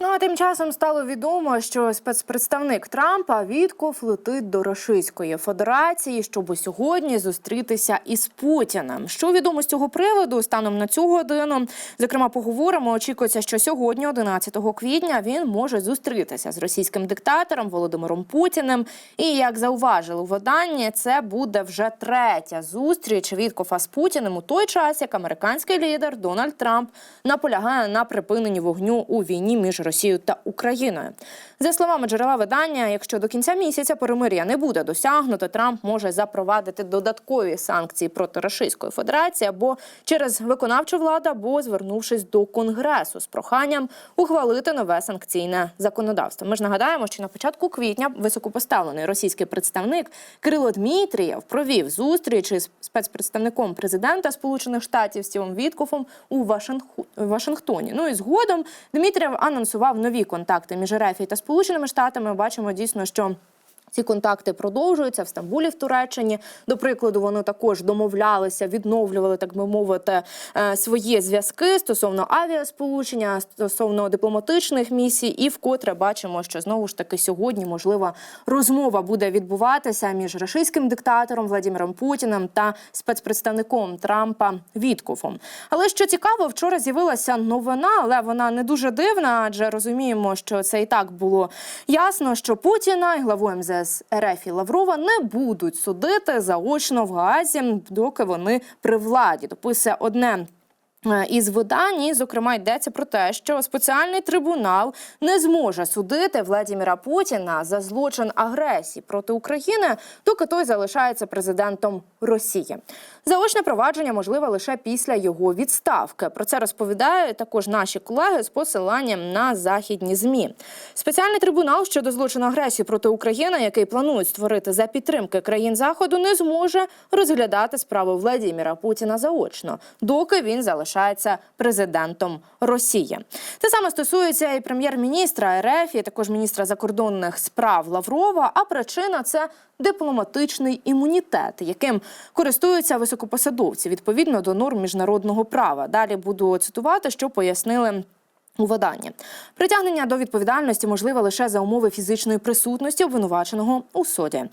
Ну а тим часом стало відомо, що спецпредставник Трампа Вітков летить до Російської Федерації, щоб сьогодні зустрітися із Путіним. Що відомо з цього приводу станом на цю годину? Зокрема, поговоримо. Очікується, що сьогодні, 11 квітня, він може зустрітися з російським диктатором Володимиром Путіним. І як зауважили у виданні, це буде вже третя зустріч Віткофа з Путіним у той час, як американський лідер Дональд Трамп наполягає на припиненні вогню у війні між Росією та Україною. За словами джерела видання, якщо до кінця місяця перемир'я не буде досягнуто, Трамп може запровадити додаткові санкції проти Російської Федерації або через виконавчу владу, або звернувшись до Конгресу з проханням ухвалити нове санкційне законодавство. Ми ж нагадаємо, що на початку квітня високопоставлений російський представник Кирило Дмитрієв провів зустріч із спецпредставником президента Сполучених Штатів Стівом Віткофом у. Вашингтоні. Ну і згодом Дмитрієв анонсував нові контакти між РФ та Сполученими Штатами. Бачимо дійсно, що. Ці контакти продовжуються в Стамбулі в Туреччині. До прикладу, вони також домовлялися, відновлювали, так би мовити, е, свої зв'язки стосовно авіасполучення, стосовно дипломатичних місій. І вкотре бачимо, що знову ж таки сьогодні можлива розмова буде відбуватися між російським диктатором Владимиром Путіним та спецпредставником Трампа Віткофом. Але що цікаво, вчора з'явилася новина, але вона не дуже дивна, адже розуміємо, що це і так було ясно, що Путіна і главу МЗС РФ і Лаврова не будуть судити заочно в Гаазі, доки вони при владі. Дописує одне. Е, Із видань, і, зокрема, йдеться про те, що спеціальний трибунал не зможе судити Владіміра Путіна за злочин агресії проти України, доки той залишається президентом Росії. Заочне провадження можливе лише після його відставки. Про це розповідають також наші колеги з посиланням на західні змі. Спеціальний трибунал щодо злочину агресії проти України, який планують створити за підтримки країн заходу, не зможе розглядати справу Владіміра Путіна заочно, доки він залишається президентом Росії. Це саме стосується і прем'єр-міністра РФ, і також міністра закордонних справ Лаврова. А причина це дипломатичний імунітет, яким користуються високопосадовці відповідно до норм міжнародного права. Далі буду цитувати, що пояснили. У виданні притягнення до відповідальності можливе лише за умови фізичної присутності обвинуваченого у суді.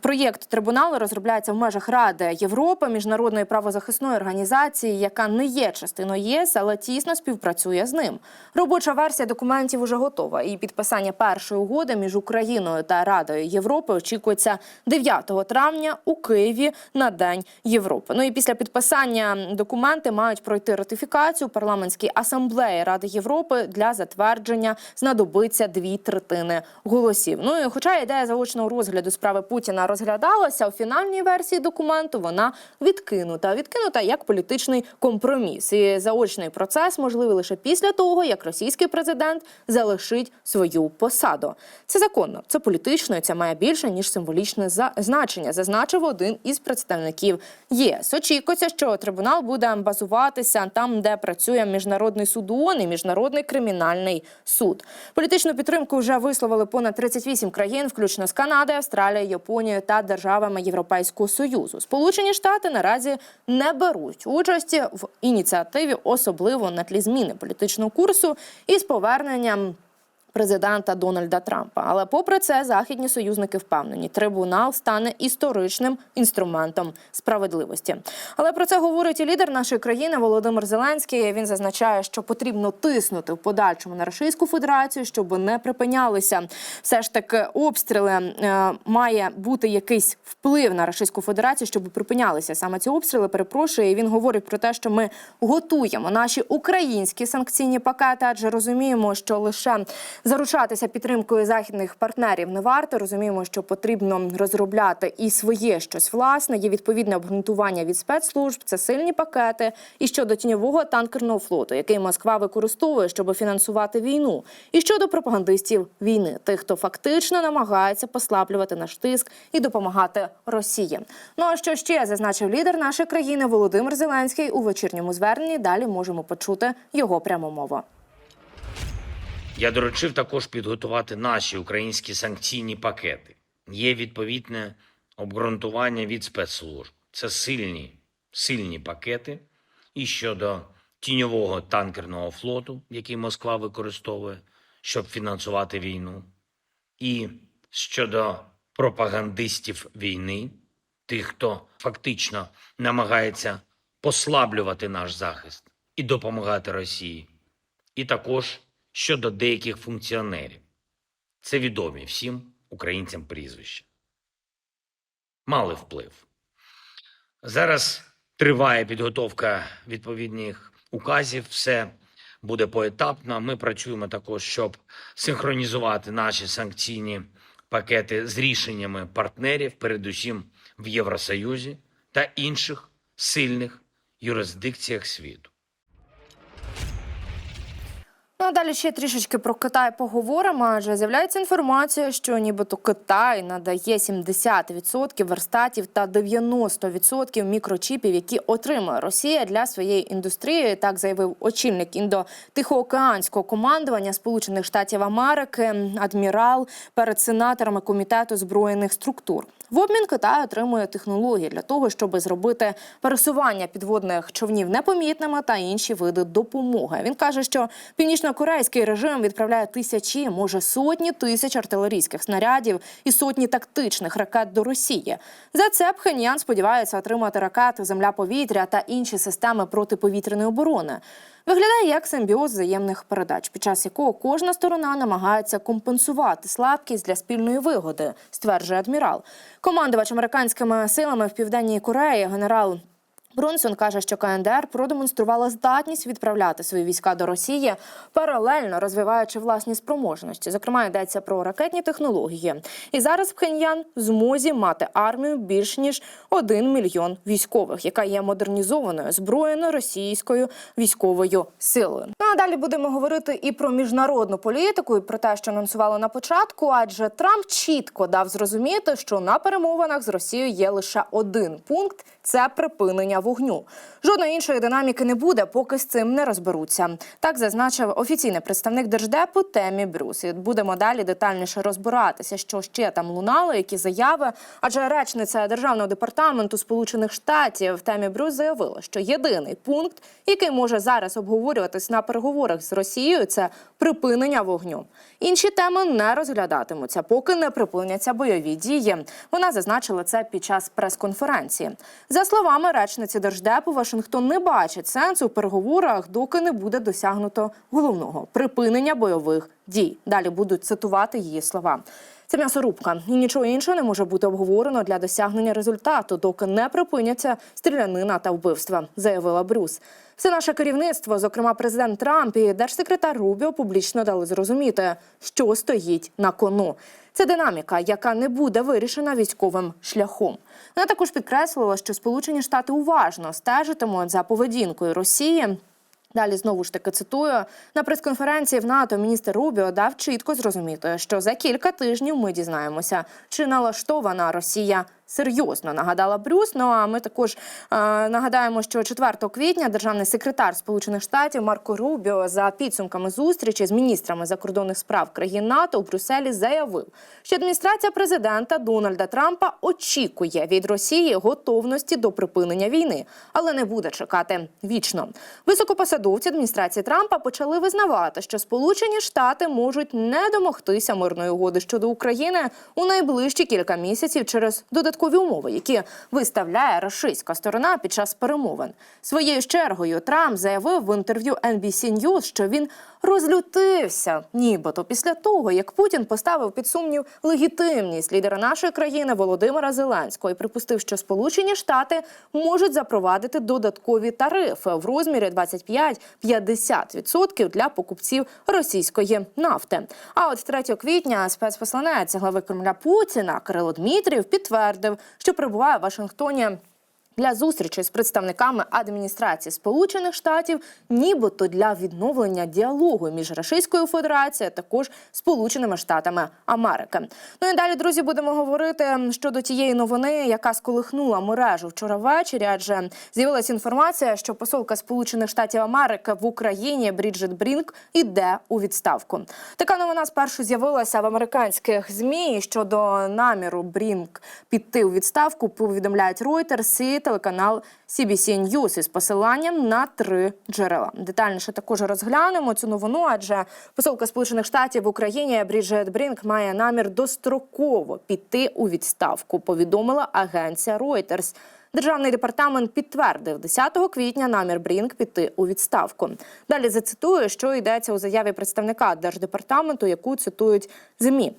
Проєкт трибуналу розробляється в межах Ради Європи, міжнародної правозахисної організації, яка не є частиною ЄС, але тісно співпрацює з ним. Робоча версія документів уже готова, і підписання першої угоди між Україною та Радою Європи очікується 9 травня у Києві на День Європи. Ну і після підписання документи мають пройти ратифікацію парламентській асамблеї Ради Європи для затвердження знадобиться дві третини голосів. Ну і хоча ідея заочного розгляду справи Путіна розглядалася у фінальній версії документу, вона відкинута. Відкинута як політичний компроміс. І заочний процес можливий лише після того, як російський президент залишить свою посаду. Це законно, це політично, і це має більше ніж символічне значення. Зазначив один із представників ЄС. Очікується, що трибунал буде базуватися там, де працює міжнародний суд ООН і міжнародний кримінальний суд. Політичну підтримку вже висловили понад 38 країн, включно з Канади, Австралією, Японією та державами Європейського союзу. Сполучені Штати наразі не беруть участі в ініціативі, особливо на тлі зміни політичного курсу із поверненням. Президента Дональда Трампа, але попри це, західні союзники впевнені, трибунал стане історичним інструментом справедливості. Але про це говорить і лідер нашої країни Володимир Зеленський. Він зазначає, що потрібно тиснути в подальшому на Російську Федерацію, щоб не припинялися. Все ж таки, обстріли е, має бути якийсь вплив на Російську Федерацію, щоб припинялися саме ці обстріли. Перепрошую, і він говорить про те, що ми готуємо наші українські санкційні пакети, адже розуміємо, що лише заручатися підтримкою західних партнерів не варто. Розуміємо, що потрібно розробляти і своє щось власне. Є відповідне обґрунтування від спецслужб, це сильні пакети. І щодо тіньового танкерного флоту, який Москва використовує, щоб фінансувати війну, і щодо пропагандистів війни, тих, хто фактично намагається послаблювати наш тиск і допомагати Росії. Ну а що ще зазначив лідер нашої країни Володимир Зеленський у вечірньому зверненні? Далі можемо почути його пряму мову. Я доручив також підготувати наші українські санкційні пакети. Є відповідне обґрунтування від спецслужб. Це сильні, сильні пакети. І щодо тіньового танкерного флоту, який Москва використовує, щоб фінансувати війну, і щодо пропагандистів війни, тих, хто фактично намагається послаблювати наш захист і допомагати Росії, і також щодо деяких функціонерів. Це відомі всім українцям прізвища. Мали вплив. Зараз триває підготовка відповідних указів. Все буде поетапно. Ми працюємо також, щоб синхронізувати наші санкційні пакети з рішеннями партнерів, передусім в Євросоюзі та інших сильних юрисдикціях світу. Ну а далі ще трішечки про Китай поговоримо. Адже з'являється інформація, що нібито Китай надає 70% верстатів та 90% мікрочіпів, які отримує Росія для своєї індустрії. Так заявив очільник індо-тихоокеанського командування Сполучених Штатів Америки, адмірал перед сенаторами комітету збройних структур. В обмін Китай отримує технології для того, щоб зробити пересування підводних човнів непомітними та інші види допомоги. Він каже, що північно-корейський режим відправляє тисячі, може сотні тисяч артилерійських снарядів і сотні тактичних ракет до Росії. За це Пхеньян сподівається отримати ракети земля-повітря та інші системи протиповітряної оборони. Виглядає як симбіоз взаємних передач, під час якого кожна сторона намагається компенсувати слабкість для спільної вигоди, стверджує адмірал. Командувач американськими силами в південній Кореї генерал. Бронсон каже, що КНДР продемонструвала здатність відправляти свої війська до Росії, паралельно розвиваючи власні спроможності. Зокрема, йдеться про ракетні технології. І зараз Пхеньян змозі мати армію більш ніж 1 мільйон військових, яка є модернізованою зброєною російською військовою силою. Ну а далі будемо говорити і про міжнародну політику, і про те, що анонсували на початку. Адже Трамп чітко дав зрозуміти, що на перемовинах з Росією є лише один пункт це припинення вогню. Жодної іншої динаміки не буде, поки з цим не розберуться. Так зазначив офіційний представник держдепу Темі Брюс. І будемо далі детальніше розбиратися, що ще там лунало, які заяви. Адже речниця державного департаменту Сполучених Штатів Темі Брюс заявила, що єдиний пункт, який може зараз обговорюватись на переговорах з Росією, це припинення вогню. Інші теми не розглядатимуться, поки не припиняться бойові дії. Вона зазначила це під час прес-конференції. За словами речниці держдепу, Вашингтон не бачить сенсу в переговорах, доки не буде досягнуто головного припинення бойових дій. Далі будуть цитувати її слова. Це м'ясорубка, і нічого іншого не може бути обговорено для досягнення результату, доки не припиняться стрілянина та вбивства, заявила Брюс. Все наше керівництво, зокрема президент Трамп і держсекретар Рубіо, публічно дали зрозуміти, що стоїть на кону. Це динаміка, яка не буде вирішена військовим шляхом. Вона також підкреслила, що Сполучені Штати уважно стежитимуть за поведінкою Росії. Далі знову ж таки цитую на прес-конференції в НАТО. Міністр Рубіо дав чітко зрозуміти, що за кілька тижнів ми дізнаємося, чи налаштована Росія серйозно. Нагадала Брюс. Ну а ми також е, нагадаємо, що 4 квітня державний секретар Сполучених Штатів Марко Рубіо за підсумками зустрічі з міністрами закордонних справ країн НАТО у Брюсселі заявив, що адміністрація президента Дональда Трампа очікує від Росії готовності до припинення війни, але не буде чекати вічно. Високопосадовці адміністрації Трампа почали визнавати, що Сполучені Штати можуть не домогтися мирної угоди щодо України у найближчі кілька місяців через додаткові умови, які виставляє рашистська сторона під час перемовин. Своєю ж чергою Трамп заявив в інтерв'ю NBC News, що він розлютився, нібито після того, як Путін поставив під сумнів легітимність лідера нашої країни Володимира Зеленського і припустив, що Сполучені Штати можуть запровадити додаткові тарифи в розмірі 25-50% для покупців російської нафти. А от 3 квітня спецпосланець глави Кремля Путіна Кирило Дмитрів підтвердив, що перебуває в Вашингтоні. Для зустрічі з представниками адміністрації Сполучених Штатів, нібито для відновлення діалогу між Російською Федерацією, а також Сполученими Штатами Америки. Ну і далі, друзі, будемо говорити щодо тієї новини, яка сколихнула мережу вчора ввечері. Адже з'явилася інформація, що посолка Сполучених Штатів Америки в Україні Бріджит Брінк іде у відставку. Така новина спершу з'явилася в американських змі щодо наміру Брінк піти у відставку. Повідомляють Reuters і телеканал CBC News із посиланням на три джерела. Детальніше також розглянемо цю новину, адже посолка Сполучених Штатів в Україні Бріджет Брінк має намір достроково піти у відставку. Повідомила агенція Reuters. Державний департамент підтвердив 10 квітня намір Брінк піти у відставку. Далі зацитую, що йдеться у заяві представника держдепартаменту, яку цитують змі.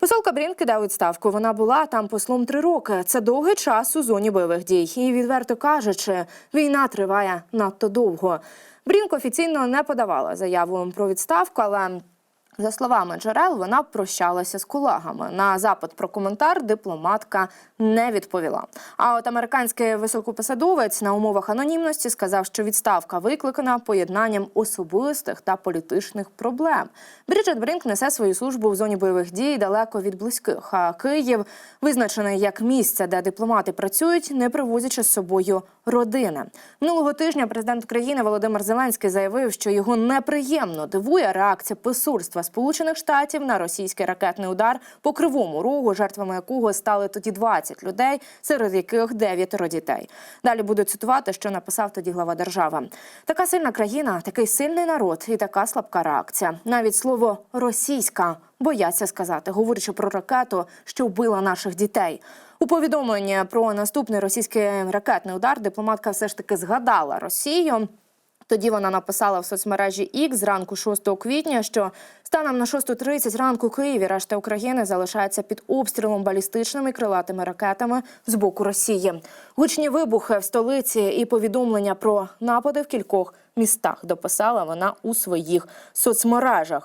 Посолка Брін кидає відставку. Вона була там послом три роки. Це довгий час у зоні бойових дій. І відверто кажучи, війна триває надто довго. Брінк офіційно не подавала заяву про відставку, але за словами джерел, вона прощалася з колегами. На запит про коментар дипломатка не відповіла. А от американський високопосадовець на умовах анонімності сказав, що відставка викликана поєднанням особистих та політичних проблем. Бріджет Брінк несе свою службу в зоні бойових дій далеко від близьких. А Київ визначений як місце, де дипломати працюють, не привозячи з собою родини. Минулого тижня президент країни Володимир Зеленський заявив, що його неприємно дивує реакція посольства Сполучених Штатів на російський ракетний удар по кривому рогу, жертвами якого стали тоді 20 людей, серед яких дев'ятеро дітей. Далі буду цитувати, що написав тоді глава держави. Така сильна країна, такий сильний народ і така слабка реакція. Навіть слово російська бояться сказати, говорячи про ракету, що вбила наших дітей. У повідомленні про наступний російський ракетний удар дипломатка все ж таки згадала Росію. Тоді вона написала в соцмережі X зранку 6 квітня, що станом на 6.30 ранку Києві решта України залишається під обстрілом балістичними крилатими ракетами з боку Росії. Гучні вибухи в столиці і повідомлення про напади в кількох містах дописала вона у своїх соцмережах.